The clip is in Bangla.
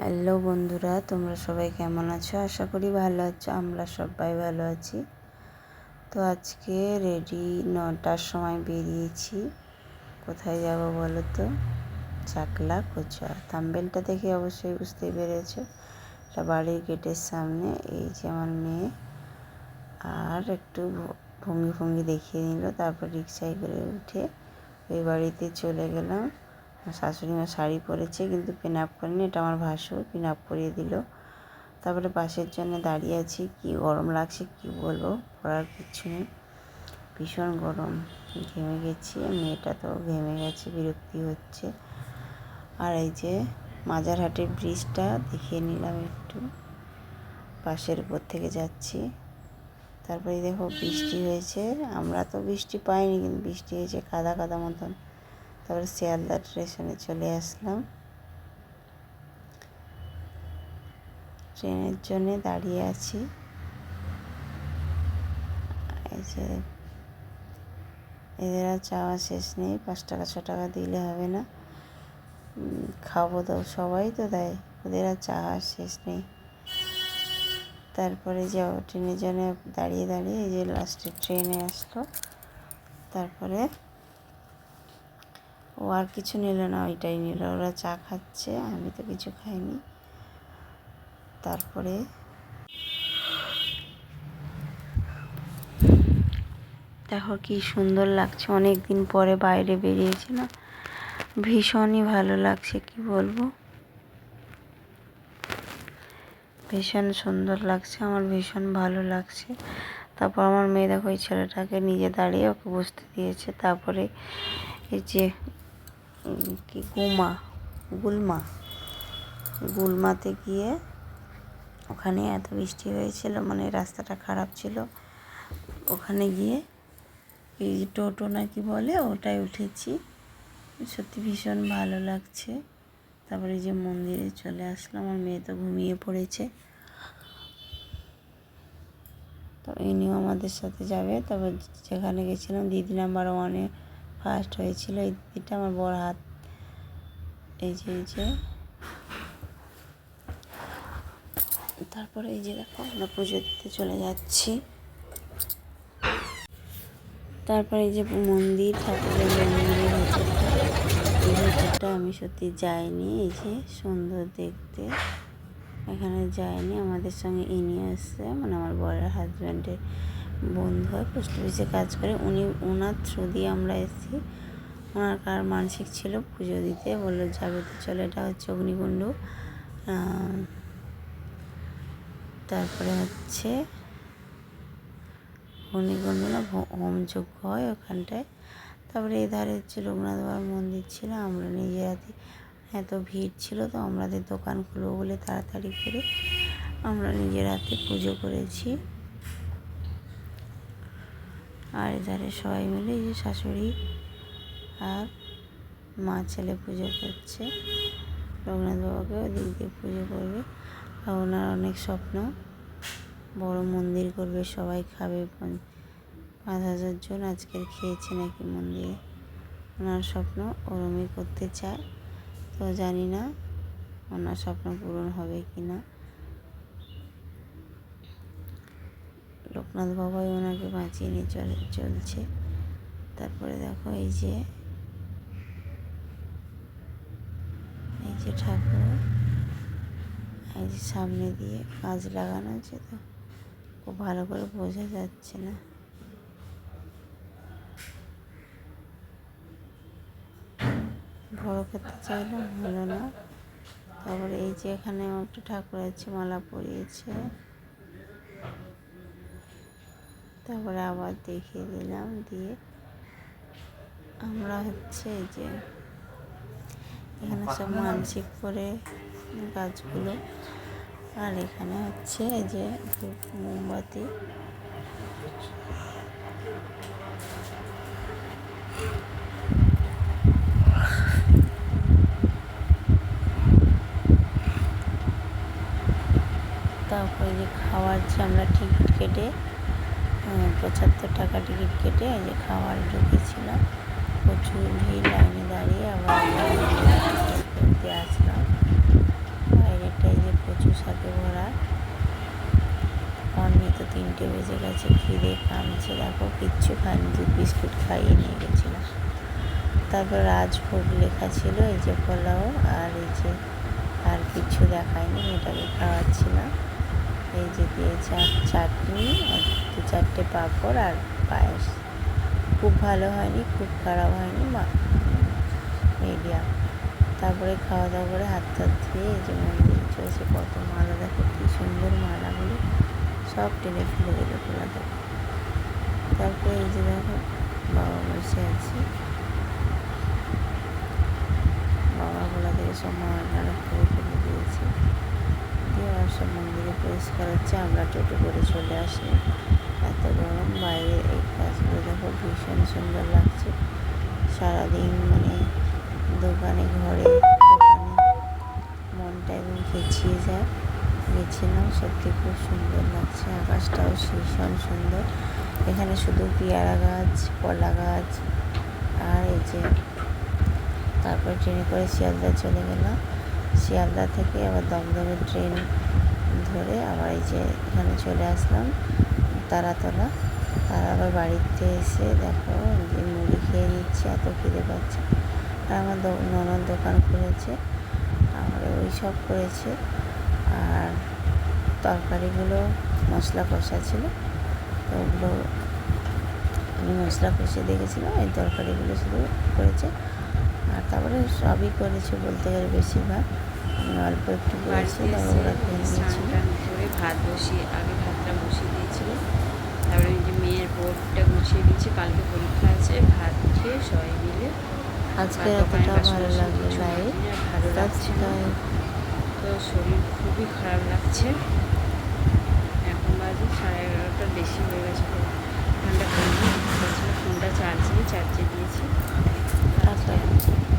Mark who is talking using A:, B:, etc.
A: হ্যালো বন্ধুরা, তোমরা সবাই কেমন আছো? আশা করি ভালো আছো, আমরা সবাই ভালো আছি। তো আজকে রেডি নটার সময় বেরিয়েছি। কোথায় যাব বলো তো? চাকলা কোচা থাম্বেলটা দেখে অবশ্যই বুঝতেই পেরেছ। এটা বাড়ির গেটের সামনে, এই যে আমার মেয়ে। আর একটু ভঙ্গি ভঙ্গি দেখিয়ে নিল, তারপর রিক্সায় করে উঠে ওই বাড়িতে চলে গেলাম। শাশুড়ি মা শাড়ি পরেছে, কিন্তু পিন আপ করেনি। এটা আমার ভাসুর পিন আপ করিয়ে দিল। তারপরে বাসের জন্য দাঁড়িয়ে আছি। কি গরম লাগছে, কি বলব? পড়ার কিচ্ছু নেই। ভীষণ গরম। ঘেমে গেছি। মেয়েটা তো ঘেমে গেছে, বিরক্তি হচ্ছে। আর এই যে মাজারহাটের ব্রিজটা দেখিয়ে নিলাম একটু। পাশের উপর থেকে যাচ্ছি। তারপরে দেখো বৃষ্টি হয়েছে। আমরা তো বৃষ্টি পাইনি, কিন্তু বৃষ্টি হয়েছে কাদা কাদা মতন। তারপরে শিয়ালদা স্টেশনে চলে আসলাম। ট্রেনের জন্যে দাঁড়িয়ে আছি। এই যে এদের আর চাওয়া শেষ নেই, পাঁচ টাকা, ছ টাকা দিলে হবে না। খাব তো সবাই তো দেয় ওদের আর চাওয়া শেষ নেই। তারপরে যে ট্রেনের জন্য দাঁড়িয়ে দাঁড়িয়ে এই যে লাস্টে ট্রেনে আসলো। তারপরে ও আর কিছু নিল না, ওইটাই নিল। ওরা চা খাচ্ছে, আমি তো কিছু খাইনি। তারপরে দেখো কি সুন্দর লাগছে। অনেক দিন পরে বাইরে বেরিয়েছি না। ভীষণই ভালো লাগছে, কি বলব? ভীষণ সুন্দর লাগছে, আমার ভীষণ ভালো লাগছে। তারপর আমার মেয়ে দেখো ওই ছেলেটাকে নিজে দাঁড়িয়ে ওকে বসতে দিয়েছে। তারপরে এই যে কি, গুমা, গুলমা। গুলমাতে গিয়ে ওখানে এত বৃষ্টি হয়েছিল মানে রাস্তাটা খারাপ ছিল। ওখানে গিয়ে এই টোটো নাকি বলে ওটাই উঠেছি। সত্যি ভীষণ ভালো লাগছে। তারপরে যে মন্দিরে চলে আসলাম, আমার মেয়ে তো ঘুমিয়ে পড়েছে। তো ইনিও আমাদের সাথে যাবে। তারপর যেখানে গেছিলাম, দিদি নাম্বার ওয়ানে ফার্স্ট হয়েছিল। এই আমার বড় হাত। এই যে এই যে। তারপরে এই যে দেখো, আমরা পুজো দিতে চলে যাচ্ছি। তারপরে এই যে মন্দির, ঠাকুরের মন্দিরের ভেতরটা। এই আমি সত্যি যাইনি, এই যে সুন্দর দেখতে। এখানে যায়নি আমাদের সঙ্গে ইনি আসছে মানে আমার বড়ের হাজব্যান্ডের বন্ধু হয় পোস্ট অফিসে কাজ করে। উনি ওনার থ্রু দিয়ে আমরা এসেছি। ওনার কার মানসিক ছিল, পুজো দিতে। বলল, যাবে তো, চলো। এটা হচ্ছে অগ্নিকুণ্ড। তারপরে হচ্ছে অগ্নিকুণ্ড না হোমযজ্ঞ হয় ওখানটায়। তারপরে এধারে হচ্ছে রঘুনাথ বাবার মন্দির ছিল, আমরা নিজে হাতে এত ভিড় ছিল তো আমাদের দোকান খুলবো বলে তাড়াতাড়ি করে আমরা নিজের হাতে পুজো করেছি। আর এধারে সবাই মিলে যে শাশুড়ি আর মা ছেলে পুজো করছে। রঘুনাথ বাবাকে ওদিক দিয়ে পুজো করবে। আর ওনার অনেক স্বপ্ন, বড় মন্দির করবে, সবাই খাবে। পাঁচ হাজার জন আজকের খেয়েছে নাকি মন্দিরে। ওনার স্বপ্ন ওরমই করতে চায়। তো জানি না ওনার স্বপ্ন পূরণ হবে কি না লোকনাথ বাবাই ওনাকে বাঁচিয়ে নিয়ে চলে, চলছে। তারপরে দেখো এই যে এই যে ঠাকুর, এই যে সামনে দিয়ে কাজ লাগানো আছে তো, খুব ভালো করে বোঝা যাচ্ছে না। বড় করতে চাইলাম হলো না। তারপরে এই যে এখানে একটা ঠাকুর আছে, মালা পরিয়েছে। তারপরে আবার দেখিয়ে দিলাম দিয়ে আমরা হচ্ছে যে এখানে সব মানসিক করে গাছগুলো আর এখানে হচ্ছে যে মোমবাতি। তারপরে যে খাওয়ার যে আমরা টিকিট কেটে পঁচাত্তর টাকা টিকিট কেটে যে খাবার ঢুকেছিলাম। প্রচুর ভিড়, লাইনে দাঁড়িয়ে আবার ঘুরতে আসলাম। বাইরেটাই যে প্রচুর সাথে ভরা। আমি তো তিনটে বেজে গেছে, খিদে কামছে। দেখো, কিচ্ছু খান দুধ বিস্কুট খাইয়ে নিয়ে গেছিলাম। তারপর রাজভোগ লেখা ছিল, এই যে পোলাও আর এই যে আর কিছু দেখায়নি, এটাকে খাওয়াচ্ছিলাম। এই যে দিয়েছে চাটনি, আর দু চারটে পাঁপড় আর পায়েস। খুব ভালো হয়নি, খুব খারাপ হয়নি মিডিয়াম। তারপরে খাওয়া দাওয়া করে হাত টাত ধুয়ে যে মন্দির চলেছে, কত মালা, দেখো কি সুন্দর মালাগুলো। সব টেনে ফেলে দিল খোলা দেখো তারপরে এই যে দেখো, বাবা বসে আছে। বাবা গোলা থেকে সব মালা করে ফেলে দিয়েছে। সব মন্দিরে পরিষ্কার হচ্ছে আমরা টোটো করে চলে আসি। এত গরম, বাইরে এই গাছগুলো দেখো ভীষণ সুন্দর লাগছে। সারাদিন মানে দোকানে, ঘরে, দোকানে মনটা একদম খেছিয়ে যায়। গেছিলাম সত্যি খুব সুন্দর লাগছে, আকাশটাও ভীষণ সুন্দর। এখানে শুধু পেয়ারা গাছ, কলা গাছ, আর এই যে তারপর ট্রেনে করে শিয়ালদা চলে গেলাম। শিয়ালদা থেকে আবার দমদমে ট্রেন ধরে আবার এই যে এখানে চলে আসলাম, তারাতলা। তার আবার বাড়িতে এসে দেখো যে মুড়ি খেয়ে নিচ্ছে, এত খিদে পাচ্ছে। আর আমার ননদ দোকান খুলেছে আর ওই সব করেছে। আর তরকারিগুলো মশলা কষা ছিল, তো ওগুলো আমি মশলা কষে দেখেছিলাম, এই তরকারিগুলো শুধু করেছে। আর তারপরে সবই করেছে বলতে গেলে বেশিরভাগ। আমি অল্প একটু করেছি ওরা খেয়ে
B: ভাত বসিয়ে আগে ভাতটা বসিয়ে দিয়েছিল। তারপরে ওই যে মেয়ের বোর্ডটা গুছিয়ে দিয়েছে কালকে পরীক্ষা আছে ভাত খেয়ে সবাই মিলে
A: আজকে এতটা ভালো লাগল
B: না, ভালো লাগছে তো শরীর খুবই খারাপ লাগছে। এখন বাজে সাড়ে এগারোটার বেশি হয়ে গেছে। ঠান্ডা ফোনটা চার্জে চার্জে দিয়েছি। 对。